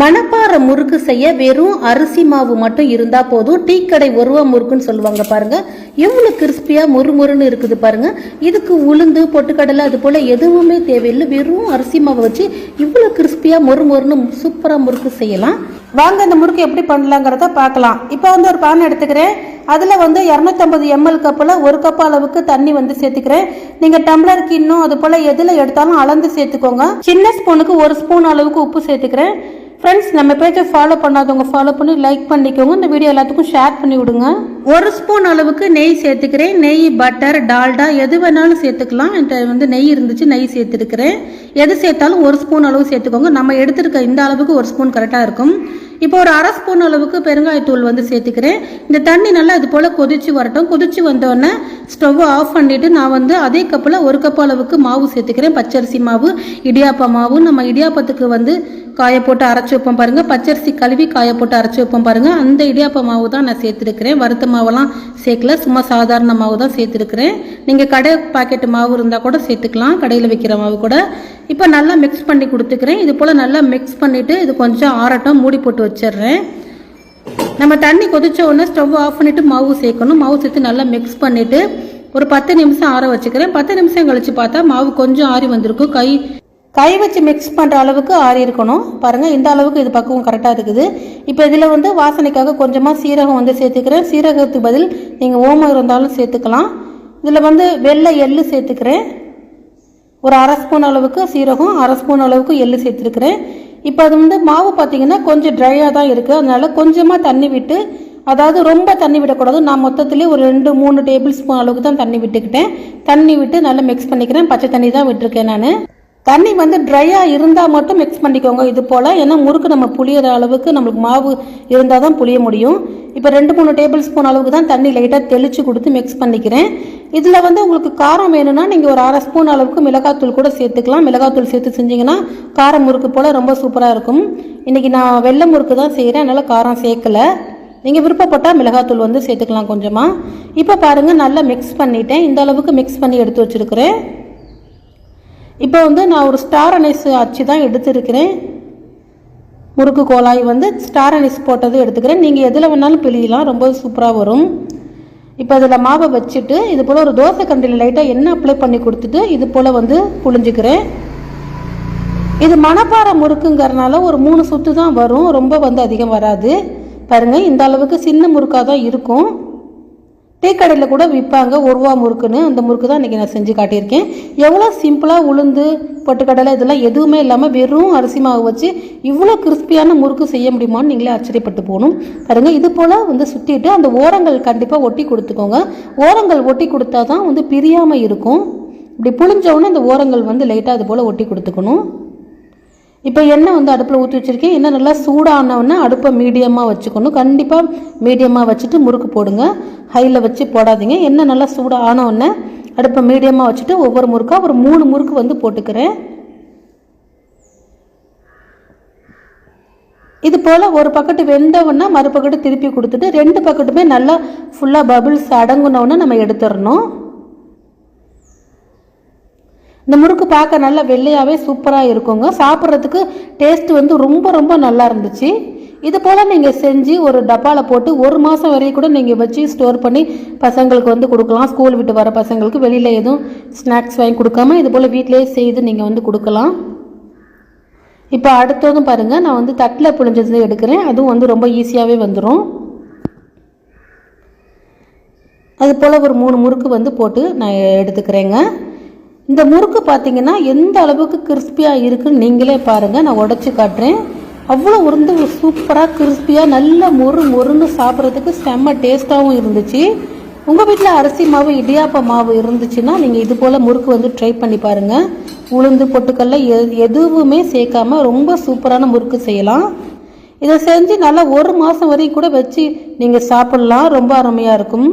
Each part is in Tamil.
மணப்பாறை முறுக்கு செய்ய வெறும் அரிசி மாவு மட்டும் இருந்தா போதும். டீ கடை ஒருவா முறுக்குன்னு சொல்லுவாங்க பாருங்க. எவ்வளவு கிறிஸ்பியா முறுமுறுன்னு இருக்குது பாருங்க. இதுக்கு உளுந்து பொட்டுக்கடலை அது போல எதுவுமே தேவையில்லை. வெறும் அரிசி மாவை வச்சு இவ்வளவு கிறிஸ்பியா மொறுமொறுன்னு சூப்பரா முறுக்கு செய்யலாம். வாங்க இந்த முறுக்கு எப்படி பண்ணலாங்கிறத பார்க்கலாம். இப்போ வந்து ஒரு பானை எடுத்துக்கிறேன். அதில் வந்து இரநூத்தம்பது எம்எல் கப்பில் ஒரு கப் அளவுக்கு தண்ணி வந்து சேர்த்துக்கிறேன். நீங்கள் டம்ளர் கிண்ணம் அது போல் எதில் எடுத்தாலும் அளந்து சேர்த்துக்கோங்க. சின்ன ஸ்பூனுக்கு ஒரு ஸ்பூன் அளவுக்கு உப்பு சேர்த்துக்கிறேன். ஃப்ரெண்ட்ஸ் நம்ம பேஜை ஃபாலோ பண்ணாதவங்க ஃபாலோ பண்ணி லைக் பண்ணிக்கோங்க. இந்த வீடியோ எல்லாத்துக்கும் ஷேர் பண்ணி விடுங்க. ஒரு ஸ்பூன் அளவுக்கு நெய் சேர்த்துக்கிறேன். நெய் பட்டர் டால்டா எது வேணாலும் சேர்த்துக்கலாம். என்கிட்ட வந்து நெய் இருந்துச்சு நெய் சேர்த்துருக்கிறேன். எது சேர்த்தாலும் ஒரு ஸ்பூன் அளவு சேர்த்துக்கோங்க. நம்ம எடுத்துருக்க இந்த அளவுக்கு ஒரு ஸ்பூன் கரெக்டாக இருக்கும். இப்போ ஒரு அரை ஸ்பூன் அளவுக்கு பெருங்காயத்தூள் வந்து சேர்த்துக்கிறேன். இந்த தண்ணி நல்லா இது போல் கொதிச்சு வரட்டும். கொதிச்சு வந்தோடனே ஸ்டவ் ஆஃப் பண்ணிவிட்டு நான் வந்து அதே கப்பில் ஒரு கப் அளவுக்கு மாவு சேர்த்துக்கிறேன். பச்சரிசி மாவு இடியாப்பா மாவு. நம்ம இடியாப்பத்துக்கு வந்து காய போட்டு அரைச்சி வைப்போம் பாருங்கள் பச்சரிசி கழுவி காய போட்டு அரைச்சி வைப்போம் பாருங்கள் அந்த இடியாப்ப மாவு தான் நான் சேர்த்துருக்கிறேன். வறுத்த மாவெல்லாம் சேர்க்கல. சும்மா சாதாரண மாவு தான் சேர்த்துருக்கிறேன். நீங்கள் கடை பாக்கெட் மாவு இருந்தால் கூட சேர்த்துக்கலாம். கடையில் வைக்கிற மாவு கூட. இப்போ நல்லா மிக்ஸ் பண்ணி கொடுத்துக்கிறேன். இது போல் நல்லா மிக்ஸ் பண்ணிவிட்டு இது கொஞ்சம் ஆரட்டம் மூடி போட்டு வச்சிடுறேன். நம்ம தண்ணி கொதிச்ச உடனே ஸ்டவ் ஆஃப் பண்ணிவிட்டு மாவு சேர்க்கணும். மாவு சேர்த்து நல்லா மிக்ஸ் பண்ணிவிட்டு ஒரு பத்து நிமிஷம் ஆற வச்சுக்கிறேன். பத்து நிமிஷம் கழித்து பார்த்தா மாவு கொஞ்சம் ஆறி வந்திருக்கும். கை கை வச்சு மிக்ஸ் பண்ணுற அளவுக்கு ஆறி இருக்கணும். பாருங்கள் இந்த அளவுக்கு இது பக்குவம் கரெக்டாக இருக்குது. இப்போ இதில் வந்து வாசனைக்காக கொஞ்சமாக சீரகம் வந்து சேர்த்துக்கிறேன். சீரகத்துக்கு பதில் நீங்கள் ஓமம் இருந்தாலும் சேர்த்துக்கலாம். இதில் வந்து வெள்ளை எள்ளு சேர்த்துக்கிறேன். ஒரு அரை ஸ்பூன் அளவுக்கு சீரகம் அரை ஸ்பூன் அளவுக்கு எள்ளு சேர்த்துருக்கிறேன். இப்போ அது வந்து மாவு பார்த்தீங்கன்னா கொஞ்சம் ட்ரையாக தான் இருக்குது அதனால் கொஞ்சமாக தண்ணி விட்டு அதாவது ரொம்ப தண்ணி விடக்கூடாது. நான் மொத்தத்துலேயே ஒரு ரெண்டு மூணு டேபிள் ஸ்பூன் அளவுக்கு தான் தண்ணி விட்டுக்கிட்டேன். தண்ணி விட்டு நல்லா மிக்ஸ் பண்ணிக்கிறேன். பச்சை தண்ணி தான் விட்டுருக்கேன் நான். தண்ணி வந்து ட்ரையாக இருந்தால் மட்டும் மிக்ஸ் பண்ணிக்கோங்க இது போல். ஏன்னா முறுக்கு நம்ம புளியிற அளவுக்கு நம்மளுக்கு மாவு இருந்தால் தான் புளிய முடியும். இப்போ ரெண்டு மூணு டேபிள் ஸ்பூன் அளவுக்கு தான் தண்ணி லைட்டாக தெளித்து கொடுத்து மிக்ஸ் பண்ணிக்கிறேன். இதில் வந்து உங்களுக்கு காரம் வேணும்னா நீங்கள் ஒரு அரை ஸ்பூன் அளவுக்கு மிளகாத்தூள் கூட சேர்த்துக்கலாம். மிளகாத்தூள் சேர்த்து செஞ்சிங்கன்னா காரம் முறுக்கு போல் ரொம்ப சூப்பராக இருக்கும். இன்றைக்கி நான் வெள்ளை முறுக்கு தான் செய்கிறேன் அதனால் காரம் சேர்க்கலை. நீங்கள் விருப்பப்பட்டால் மிளகாத்தூள் வந்து சேர்த்துக்கலாம் கொஞ்சமாக இப்போ பாருங்கள் நல்லா மிக்ஸ் பண்ணிட்டேன். இந்த அளவுக்கு மிக்ஸ் பண்ணி எடுத்து வச்சுருக்கிறேன். இப்போ வந்து நான் ஒரு ஸ்டார் அனைஸ் அச்சு தான் எடுத்துருக்கிறேன். முறுக்கு கோலாய் வந்து ஸ்டார் அனைஸ் போட்டது எடுத்துக்கிறேன். நீங்கள் எதில் வேணாலும் பிழியலாம் ரொம்ப சூப்பராக வரும். இப்போ அதில் மாவை வச்சுட்டு இது போல் ஒரு தோசை கண்டியில் லைட்டாக எண்ணெய் அப்ளை பண்ணி கொடுத்துட்டு இது போல் வந்து புழிஞ்சிக்கிறேன். இது மணப்பாறை முறுக்குங்கிறனால ஒரு மூணு சுத்து தான் வரும். ரொம்ப வந்து அதிகம் வராது. பாருங்கள் இந்த அளவுக்கு சின்ன முறுக்காக தான் இருக்கும். டீ கடையில் கூட விற்பாங்க ஒருவா முறுக்குன்னு. அந்த முறுக்கு தான் இன்றைக்கி நான் செஞ்சு காட்டியிருக்கேன். எவ்வளோ சிம்பிளாக உளுந்து பொட்டுக்கடலை இதெல்லாம் எதுவுமே இல்லாமல் வெறும் அரிசி மாவு வச்சு இவ்வளோ கிறிஸ்பியான முறுக்கு செய்ய முடியுமான்னு நீங்களே ஆச்சரியப்பட்டு போகணும். பாருங்கள் இது போல் வந்து சுற்றிட்டு அந்த ஓரங்கள் கண்டிப்பாக ஒட்டி கொடுத்துக்கோங்க. ஓரங்கள் ஒட்டி கொடுத்தா தான் வந்து பிரியாமல் இருக்கும். இப்படி புளிஞ்சவுடனே அந்த ஓரங்கள் வந்து லைட்டாக அது போல் ஒட்டி கொடுத்துக்கணும். இப்போ எண்ணெய் வந்து அடுப்பில் ஊற்றி வச்சுருக்கேன். எண்ணெய் நல்லா சூடானவுடனே அடுப்பை மீடியமாக வச்சுக்கணும். கண்டிப்பாக மீடியமாக வச்சுட்டு முறுக்கு போடுங்க. ஹையில் வச்சு போடாதீங்க. எண்ணெய் நல்லா சூடானவுடனே அடுப்பை மீடியமாக வச்சுட்டு ஒவ்வொரு முறுக்காக ஒரு மூணு முறுக்கு வந்து போட்டுக்கிறேன். இது போல் ஒரு பக்கெட்டு வெந்தவுடனே மறுபக்கெட்டு திருப்பி கொடுத்துட்டு ரெண்டு பக்கெட்டுமே நல்லா ஃபுல்லாக பபிள்ஸ் அடங்குனவுடனே நம்ம எடுத்துடணும். இந்த முறுக்கு பார்க்க நல்லா வெள்ளையாகவே சூப்பராக இருக்குங்க. சாப்பிட்றதுக்கு டேஸ்ட் வந்து ரொம்ப ரொம்ப நல்லா இருந்துச்சு. இது போல் நீங்கள் செஞ்சு ஒரு டப்பாவில் போட்டு ஒரு மாதம் வரையும் கூட நீங்கள் வச்சு ஸ்டோர் பண்ணி பசங்களுக்கு வந்து கொடுக்கலாம். ஸ்கூல் விட்டு வர பசங்களுக்கு வெளியில் எதுவும் ஸ்நாக்ஸ் வாங்கி கொடுக்காம இது போல் வீட்டிலேயே செய்து நீங்கள் வந்து கொடுக்கலாம். இப்போ அடுத்ததும் பாருங்கள் நான் வந்து தட்டில் புழிஞ்சது எடுக்கிறேன். அதுவும் வந்து ரொம்ப ஈஸியாகவே வந்துடும் அது போல் ஒரு மூணு முறுக்கு வந்து போட்டு நான் எடுத்துக்கிறேங்க. இந்த முறுக்கு பார்த்தீங்கன்னா எந்த அளவுக்கு கிறிஸ்பியாக இருக்குன்னு நீங்களே பாருங்கள் நான் உடச்சி காட்டுறேன். அவ்வளோ உருந்து சூப்பராக கிறிஸ்பியாக நல்ல மொறு மொறுன்னு சாப்பிட்றதுக்கு செம்ம டேஸ்ட்டாகவும் இருந்துச்சு. உங்கள் வீட்டில் அரிசி மாவு இடியாப்ப மாவு இருந்துச்சுன்னா நீங்கள் இது போல் முறுக்கு வந்து ட்ரை பண்ணி பாருங்கள் உளுந்து பொட்டுக்கல்ல எ எதுவுமே சேர்க்காம ரொம்ப சூப்பரான முறுக்கு செய்யலாம். இதை செஞ்சு நல்லா ஒரு மாதம் வரையும் கூட வச்சு நீங்கள் சாப்பிட்லாம். ரொம்ப அருமையாக இருக்கும்.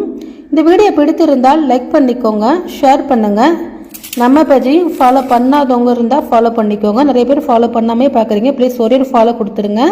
இந்த வீடியோ பிடித்திருந்தால் லைக் பண்ணிக்கோங்க ஷேர் பண்ணுங்கள் நம்ம பேஜையும் ஃபாலோ பண்ணாதவங்க இருந்தால் ஃபாலோ பண்ணிக்கோங்க. நிறைய பேர் ஃபாலோ பண்ணாமே பார்க்குறீங்க ப்ளீஸ் ஒரே ஒரு ஃபாலோ கொடுத்துருங்க.